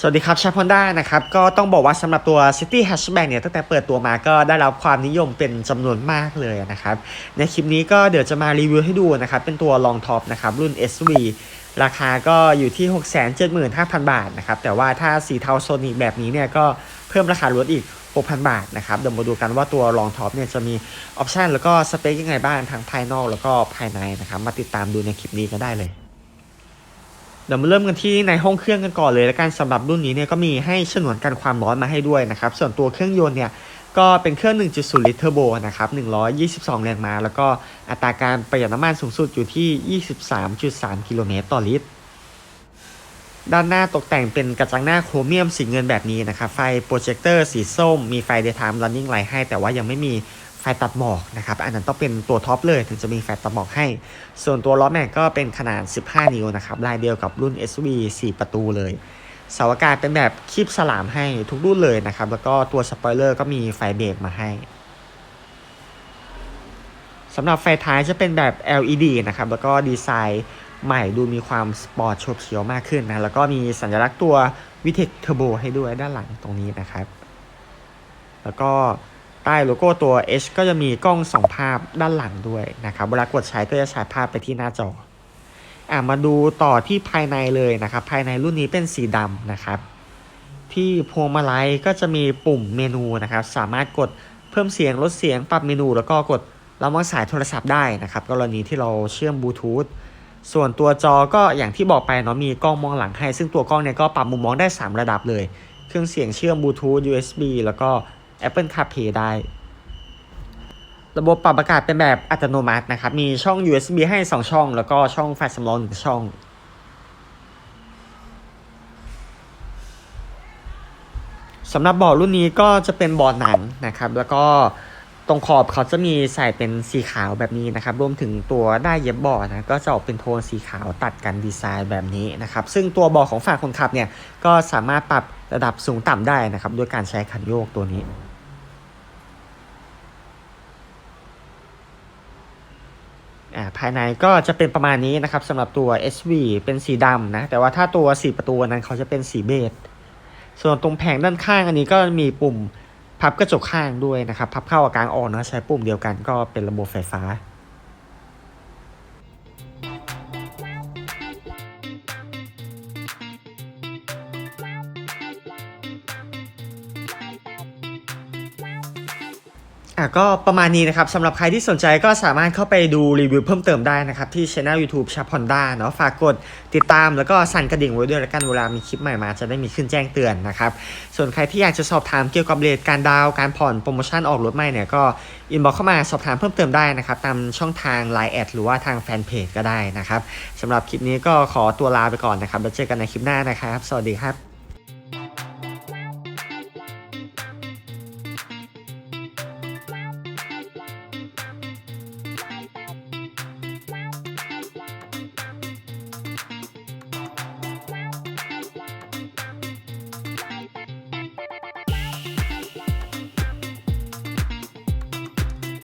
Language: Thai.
สวัสดีครับชาพอนด้านะครับ ก็ต้องบอกว่าสำหรับตัว City Hatchback เนี่ยตั้งแต่เปิดตัวมาก็ได้รับความนิยมเป็นจำนวนมากเลยนะครับ ในคลิปนี้ก็เดี๋ยวจะมารีวิวให้ดูนะครับ เป็นตัว Long Top นะครับ รุ่น SV ราคาก็อยู่ที่ 675,000 บาทนะครับ แต่ว่าถ้าสีเทาโซนิกแบบนี้เนี่ยก็เพิ่มราคาลดอีก 6,000 บาทนะครับเดี๋ยวมาดูกันว่าตัว Long Top เนี่ยจะมีออปชันแล้วก็สเปคยังไงบ้างทั้งภายนอกแล้วก็ภายในนะครับมาติดตามดูในคลิปนี้ก็ได้เลย เดี๋ยวมาเริ่มกันที่ในห้องเครื่องกันก่อนเลยแล้วกันสำหรับรุ่นนี้เนี่ยก็มีให้ฉนวนกันความร้อนมาให้ด้วยนะครับ ส่วนตัวเครื่องยนต์เนี่ยก็เป็นเครื่อง 1.0 ลิตรเทอร์โบนะครับ 122 แรงม้า แล้วก็อัตราการประหยัดน้ำมันสูงสุดอยู่ที่ 23.3 กิโลเมตรต่อลิตร ด้านหน้าตกแต่งเป็นกระจังหน้าโครเมียมสีเงินแบบนี้นะครับ ไฟโปรเจคเตอร์สีส้ม มีไฟ daytime running light ให้ แต่ว่ายังไม่มี ฟตัดหมอกนะครับอันนั้นต้องเป็นตัวท็อปเลยถึงจะมีไฟตัดหมอกให้ ส่วนตัวล้อแม็กก็เป็นขนาด 15 นิ้วนะครับลายเดียวกับรุ่น SV 4 ประตูเลยเสาอากาศเป็นแบบคีบสลามให้ทุกรุ่นเลยนะครับ แล้วก็ตัวสปอยเลอร์ก็มีไฟเบรกมาให้สำหรับไฟท้ายจะเป็นแบบ LED นะครับ แล้วก็ดีไซน์ใหม่ดูมีความสปอร์ตโฉบเฉียวมากขึ้นนะ แล้วก็มีสัญลักษณ์ตัววิเทคเทอร์โบให้ด้วยด้านหลังตรงนี้นะครับ แล้วก็ ใต้โลโก้ตัว H ก็จะมีกล้องส่องภาพด้านหลังด้วยนะครับเวลากดใช้ก็จะฉายภาพไปที่หน้าจออะมาดูต่อที่ภายในเลยนะครับ ภายในรุ่นนี้เป็นสีดำนะครับ ที่พวงมาลัยก็จะมีปุ่มเมนูนะครับ สามารถกดเพิ่มเสียงลดเสียงปรับเมนู แล้วก็กดรับวางสายโทรศัพท์ได้นะครับ กรณีที่เราเชื่อมบลูทูธส่วนตัวจอก็อย่างที่บอกไปเนาะมีกล้องมองหลังให้ ซึ่งตัวกล้องเนี่ยก็ปรับมุมมองได้ 3 ระดับเลย เครื่องเสียงเชื่อมบลูทูธ USB แล้วก็ Apple CarPlay ได้ ระบบปรับอากาศเป็นแบบอัตโนมัตินะครับ มีช่อง USB ให้ 2 ช่อง แล้วก็ช่องไฟสำรองหนึ่งช่องสำหรับเบาะรุ่นนี้ก็จะเป็นเบาะหนังนะครับ แล้วก็ตรงขอบเขาจะมีใส่เป็นสีขาวแบบนี้นะครับ รวมถึงตัวได้ายเย็บเบาะนะก็จะออกเป็นโทนสีขาวตัดกันดีไซน์แบบนี้นะครับ ซึ่งตัวเบาะของฝั่งคนขับเนี่ยก็สามารถปรับระดับสูงต่ำได้นะครับด้วยการใช้ขันโยกตัวนี้ อ่าภายในก็จะเป็นประมาณนี้นะครับสำหรับตัว SV เป็นสีดำนะ แต่ว่าถ้าตัวสีประตูนั้นเขาจะเป็นสีเบจส่วนตรงแผงด้านข้างอันนี้ก็มีปุ่มพับกระจกข้างด้วยนะครับ พับเข้ากับกลางออกนะใช้ปุ่มเดียวกันก็เป็นระบบไฟฟ้า อะก็ประมาณนี้นะครับสำหรับใครที่สนใจก็สามารถเข้าไปดูรีวิวเพิ่มเติมได้นะครับ ที่ช่อง YouTube ชาพอนด้าเนาะฝากกดติดตามแล้วก็สั่นกระดิ่งไว้ด้วยแล้วกันเวลามีคลิปใหม่มาจะได้มีขึ้นแจ้งเตือนนะครับ ส่วนใครที่อยากจะสอบถามเกี่ยวกับเรทการดาวการผ่อนโปรโมชั่นออกรถใหม่เนี่ยก็อินบ็อกเข้ามาสอบถามเพิ่มเติมได้นะครับ ตามช่องทาง Line แอดหรือว่าทางแฟนเพจก็ได้นะครับสำหรับคลิปนี้ก็ขอตัวลาไปก่อนนะครับแล้วเจอกันในคลิปหน้านะครับ สวัสดีครับ